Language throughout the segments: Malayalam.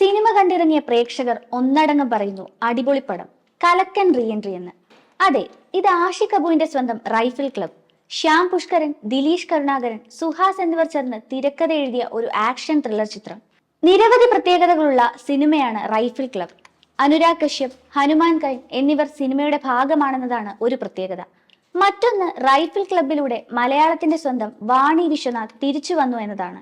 സിനിമ കണ്ടിറങ്ങിയ പ്രേക്ഷകർ ഒന്നടങ്കം പറയുന്നു അടിപൊളി പടം. കലക്കൻ റീഎൻട്രി എന്ന്. അതെ ഇത് ആഷി കപൂറിന്റെ സ്വന്തം റൈഫിൾ ക്ലബ്. ശ്യാം പുഷ്കരൻ ദിലീഷ് കരുണാകരൻ സുഹാസ് എന്നിവർ ചേർന്ന് തിരക്കഥ എഴുതിയ ഒരു ആക്ഷൻ ത്രില്ലർ ചിത്രം. നിരവധി പ്രത്യേകതകളുള്ള സിനിമയാണ് rifle club. Anurag Kashyap Hanumankind എന്നിവർ സിനിമയുടെ ഭാഗമാണെന്നതാണ് ഒരു പ്രത്യേകത. മറ്റൊന്ന് റൈഫിൾ ക്ലബിലൂടെ മലയാളത്തിന്റെ സ്വന്തം വാണി വിശ്വനാഥ് തിരിച്ചു വന്നു എന്നതാണ്.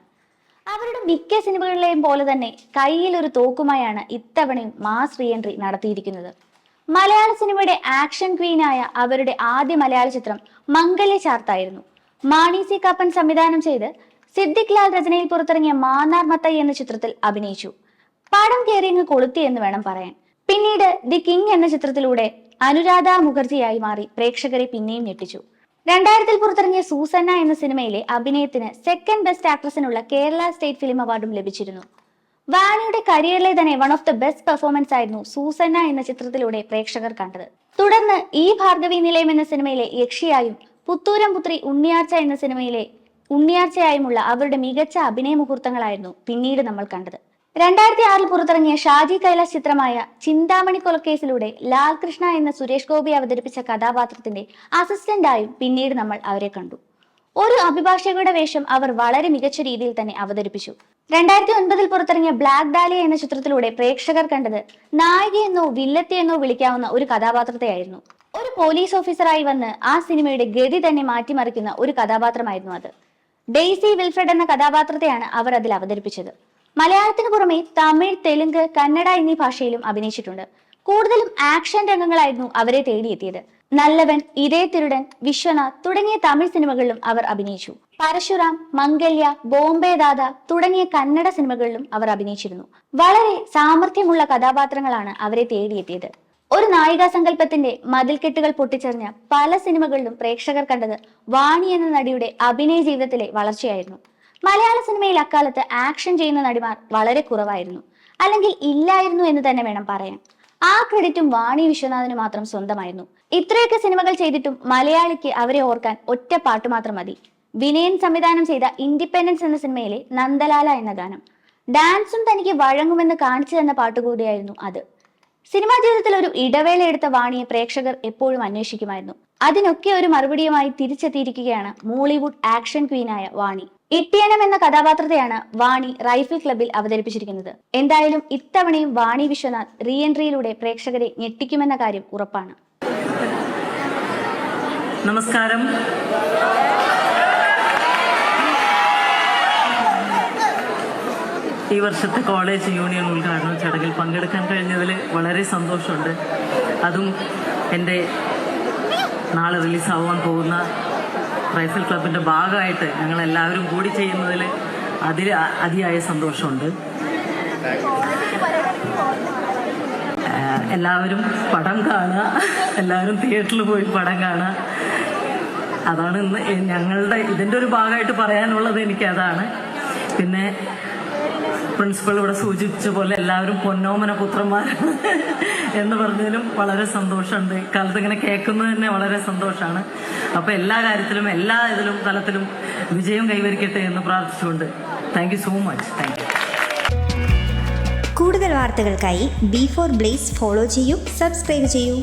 അവരുടെ മിക്ക സിനിമകളിലെയും പോലെ തന്നെ കയ്യിൽ ഒരു തോക്കുമായാണ് ഇത്തവണയും മാസ് റീ എൻട്രി നടത്തിയിരിക്കുന്നത്. മലയാള സിനിമയുടെ ആക്ഷൻ ക്വീനായ അവരുടെ ആദ്യ മലയാള ചിത്രം മംഗല്യ ചാർത്തായിരുന്നു മാണി സി കാപ്പൻ സംവിധാനം ചെയ്ത് സിദ്ദിഖ് ലാൽ രചനയിൽ പുറത്തിറങ്ങിയ മാന്നാർ മത്തൈ എന്ന ചിത്രത്തിൽ അഭിനയിച്ചു. പടം കയറിയങ്ങ് കൊളുത്തി എന്ന് വേണം പറയാൻ. പിന്നീട് ദി കിങ് എന്ന ചിത്രത്തിലൂടെ അനുരാധ മുഖർജിയായി മാറി പ്രേക്ഷകരെ പിന്നെയും ഞെട്ടിച്ചു. രണ്ടായിരത്തിൽ പുറത്തിറങ്ങിയ സൂസന്ന എന്ന സിനിമയിലെ അഭിനയത്തിന് സെക്കൻഡ് ബെസ്റ്റ് ആക്ട്രസിനുള്ള കേരള സ്റ്റേറ്റ് ഫിലിം അവാർഡും ലഭിച്ചിരുന്നു. വാനിയുടെ കരിയറിലെ തന്നെ one of the best performance ആയിരുന്നു സൂസന്ന എന്ന ചിത്രത്തിലൂടെ പ്രേക്ഷകർ കണ്ടത്. തുടർന്ന് ഈ ഭാർഗവി നിലയം എന്ന സിനിമയിലെ യക്ഷിയായും പുത്തൂരം പുത്രി ഉണ്ണിയാർച്ച എന്ന സിനിമയിലെ ഉണ്ണിയാർച്ചയായുമുള്ള അവരുടെ മികച്ച അഭിനയ മുഹൂർത്തങ്ങളായിരുന്നു പിന്നീട് നമ്മൾ കണ്ടത്. രണ്ടായിരത്തി ആറിൽ പുറത്തിറങ്ങിയ ഷാജി കൈലാസ് ചിത്രമായ ചിന്താമണി കൊലക്കേസിലൂടെ ലാൽകൃഷ്ണ എന്ന സുരേഷ് ഗോപി അവതരിപ്പിച്ച കഥാപാത്രത്തിന്റെ അസിസ്റ്റന്റായും പിന്നീട് നമ്മൾ അവരെ കണ്ടു. ഒരു അഭിഭാഷകയുടെ വേഷം അവർ വളരെ മികച്ച രീതിയിൽ തന്നെ അവതരിപ്പിച്ചു. രണ്ടായിരത്തി ഒൻപതിൽ പുറത്തിറങ്ങിയ ബ്ലാക്ക് ഡാലിയ എന്ന ചിത്രത്തിലൂടെ പ്രേക്ഷകർ കണ്ടത് നായികയെന്നോ വില്ലത്തിയെന്നോ വിളിക്കാവുന്ന ഒരു കഥാപാത്രത്തെയായിരുന്നു. ഒരു പോലീസ് ഓഫീസറായി വന്ന് ആ സിനിമയുടെ ഗതി തന്നെ മാറ്റിമറിക്കുന്ന ഒരു കഥാപാത്രമായിരുന്നു അത്. ഡെയ്സി വിൽഫ്രഡ് എന്ന കഥാപാത്രത്തെയാണ് അവർ അതിൽ അവതരിപ്പിച്ചത്. മലയാളത്തിന് പുറമെ തമിഴ് തെലുങ്ക് കന്നഡ എന്നീ ഭാഷയിലും അഭിനയിച്ചിട്ടുണ്ട്. കൂടുതലും ആക്ഷൻ രംഗങ്ങളായിരുന്നു അവരെ തേടിയെത്തിയത്. നല്ലവൻ ഇതേ തിരുടൻ വിശ്വനാഥ് തുടങ്ങിയ തമിഴ് സിനിമകളിലും അവർ അഭിനയിച്ചു. പരശുറാം മംഗല്യ ബോംബെ ദാദ തുടങ്ങിയ കന്നഡ സിനിമകളിലും അവർ അഭിനയിച്ചിരുന്നു. വളരെ സാമർഥ്യമുള്ള കഥാപാത്രങ്ങളാണ് അവരെ തേടിയെത്തിയത്. ഒരു നായികാ സങ്കല്പത്തിന്റെ മതിൽക്കെട്ടുകൾ പൊട്ടിച്ചെറിഞ്ഞ പല സിനിമകളിലും പ്രേക്ഷകർ കണ്ടത് വാണി എന്ന നടിയുടെ അഭിനയ ജീവിതത്തിലെ വളർച്ചയായിരുന്നു. മലയാള സിനിമയിൽ അക്കാലത്ത് ആക്ഷൻ ചെയ്യുന്ന നടിമാർ വളരെ കുറവായിരുന്നു. അല്ലെങ്കിൽ ഇല്ലായിരുന്നു എന്ന് തന്നെ വേണം പറയാൻ. ആ ക്രെഡിറ്റും വാണി വിശ്വനാഥിന് മാത്രം സ്വന്തമായിരുന്നു. ഇത്രയൊക്കെ സിനിമകൾ ചെയ്തിട്ടും മലയാളിക്ക് അവരെ ഓർക്കാൻ ഒറ്റ പാട്ട് മാത്രം മതി. വിനയൻ സംവിധാനം ചെയ്ത ഇൻഡിപെൻഡൻസ് എന്ന സിനിമയിലെ നന്ദലാല എന്ന ഗാനം. ഡാൻസും തനിക്ക് വഴങ്ങുമെന്ന് കാണിച്ചു തന്ന പാട്ടുകൂടിയായിരുന്നു അത്. സിനിമാ ജീവിതത്തിൽ ഒരു ഇടവേള എടുത്ത വാണിയെ പ്രേക്ഷകർ എപ്പോഴും അന്വേഷിക്കുമായിരുന്നു. അതിനൊക്കെ ഒരു മറുപടിയുമായി തിരിച്ചെത്തിയിരിക്കുകയാണ് മോളിവുഡ് ആക്ഷൻ ക്വീനായ വാണി. ഇട്ടിയനം എന്ന കഥാപാത്രത്തെയാണ് വാണി റൈഫിൾ ക്ലബിൽ അവതരിപ്പിച്ചിരിക്കുന്നത്. എന്തായാലും ഇത്തവണയും വാണി വിശ്വനാഥ് റീ എൻട്രിയിലൂടെ പ്രേക്ഷകരെ ഞെട്ടിക്കുമെന്ന കാര്യം ഉറപ്പാണ്. നമസ്കാരം. ഈ വർഷത്തെ കോളേജ് യൂണിയൻ ഉദ്ഘാടന ചടങ്ങിൽ പങ്കെടുക്കാൻ കഴിഞ്ഞതിൽ വളരെ സന്തോഷമുണ്ട്. അതും എന്റെ നാളെ റിലീസാവാൻ പോകുന്ന റൈഫിൾ ക്ലബിന്റെ ഭാഗമായിട്ട് ഞങ്ങൾ എല്ലാവരും കൂടി ചെയ്യുന്നതിൽ അതിൽ അതിയായ സന്തോഷമുണ്ട്. എല്ലാവരും പടം കാണുക. എല്ലാവരും തിയേറ്ററിൽ പോയി പടം കാണുക. അതാണ് ഇന്ന് ഞങ്ങളുടെ ഇതിന്റെ ഒരു ഭാഗമായിട്ട് പറയാനുള്ളത് എനിക്ക് അതാണ് പിന്നെ പ്രിൻസിപ്പൾ ഇവിടെ സൂചിപ്പിച്ച പോലെ എല്ലാവരും പൊന്നോമന പുത്രന്മാരാണ് എന്ന് പറഞ്ഞതിലും വളരെ സന്തോഷമുണ്ട്. കാലത്ത് ഇങ്ങനെ കേൾക്കുന്നത് തന്നെ വളരെ സന്തോഷമാണ്. അപ്പോൾ എല്ലാ കാര്യത്തിലും എല്ലാ ഇതിലും തലത്തിലും വിജയം കൈവരിക്കട്ടെ എന്ന് പ്രാർത്ഥിച്ചുകൊണ്ട് താങ്ക് സോ മച്ച് താങ്ക് കൂടുതൽ വാർത്തകൾക്കായി ബി ഫോർ ബ്ലേസ് ഫോളോ ചെയ്യൂ സബ്സ്ക്രൈബ് ചെയ്യൂ.